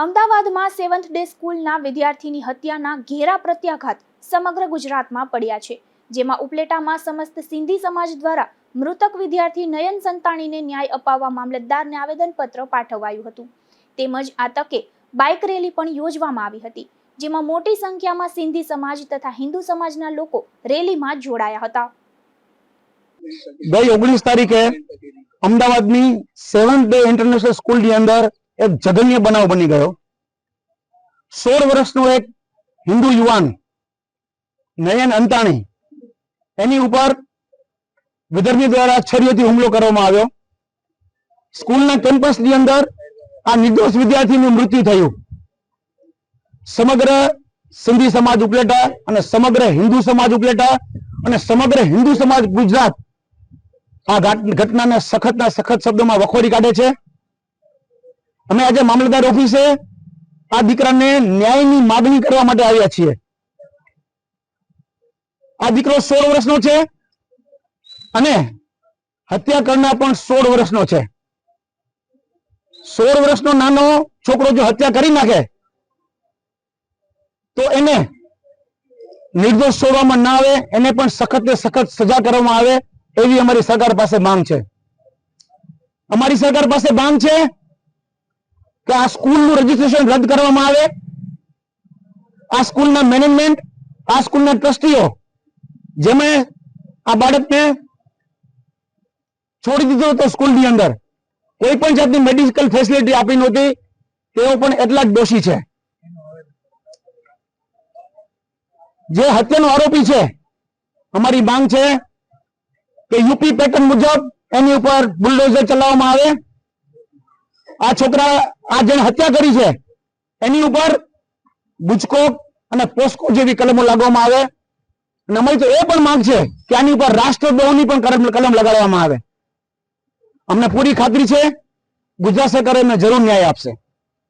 અમદાવાદમાં seventh day સ્કૂલના વિદ્યાર્થીની હત્યાના ઘેરા પ્રત્યાઘાત સમગ્ર ગુજરાતમાં પડ્યા છે, જેમાં ઉપલેટામાં સમસ્ત સિંધી સમાજ દ્વારા મૃતક વિદ્યાર્થી નયન સંતાણીને ન્યાય અપાવવા મામલતદારને આવેદનપત્ર પાઠવાયું હતું. તેમજ આ તકે બાઇક રેલી પણ યોજવામાં આવી હતી, જેમાં મોટી સંખ્યામાં સિંધી સમાજ તથા હિન્દુ સમાજના લોકો રેલીમાં જોડાયા હતા. ગઈ ઓગણીસ તારીખે અમદાવાદની સેવન્થ ડે ઇન્ટરનેશનલ સ્કૂલની અંદર એક જઘન્ય બનાવ બની ગયો. સોળ વર્ષનો એક હિન્દુ યુવાન, નયન અંતાણી, એની ઉપર વિદર્ભી દ્વારા છરીઓથી હુમલો કરવામાં આવ્યો. સ્કૂલના કેમ્પસની અંદર આ નિર્દોષ વિદ્યાર્થીનું મૃત્યુ થયું. સમગ્ર સિંધી સમાજ ઉપલેટા અને સમગ્ર હિન્દુ સમાજ ઉપલેટા અને સમગ્ર હિન્દુ સમાજ ગુજરાત આ ઘાટ- ઘટનાને સખતના સખત શબ્દોમાં વખોડી કાઢે છે. અમે આજે મામલતદાર ઓફિસે આ દીકરાને ન્યાયની માગણી કરવા માટે આવ્યા છીએ. આ દીકરો સોળ વર્ષનો છે અને હત્યા કરનાર પણ સોળ વર્ષનો છે. સોળ વર્ષનો નાનો છોકરો જો હત્યા કરી નાખે, તો એને નિર્દોષ છોડવામાં ના આવે, એને પણ સખત સખત સજા કરવામાં આવે એવી અમારી સરકાર પાસે માંગ છે. અમારી સરકાર પાસે માંગ છે કે આ સ્કૂલનું રજીસ્ટ્રેશન રદ કરવામાં આવે? આ સ્કૂલના મેનેજમેન્ટ આ સ્કૂલના ટ્રસ્ટીઓ, જેમણે આ બાળકને છોડી દીધો હતો સ્કૂલની અંદર કોઈ પણ જાતની મેડિકલ ફેસિલિટી આપી નહોતી, તેઓ પણ એટલા જ દોષી છે. જે હત્યાનો આરોપી છે, અમારી માંગ છે કે યુપી પેટર્ન મુજબ એની ઉપર બુલડોઝર ચલાવવામાં આવે આ છોકરા આ જેને હત્યા કરી છે, એની ઉપર બુચકો અને પોસ્કો જેવી કલમો લાગવામાં આવે. અને અમારી તો એ પણ માંગ છે કે આની ઉપર રાષ્ટ્રદ્રોહની પણ કલમ લગાડવામાં આવે. અમને પૂરી ખાતરી છે. ગુજરાત સરકાર એમને જરૂર ન્યાય આપશે.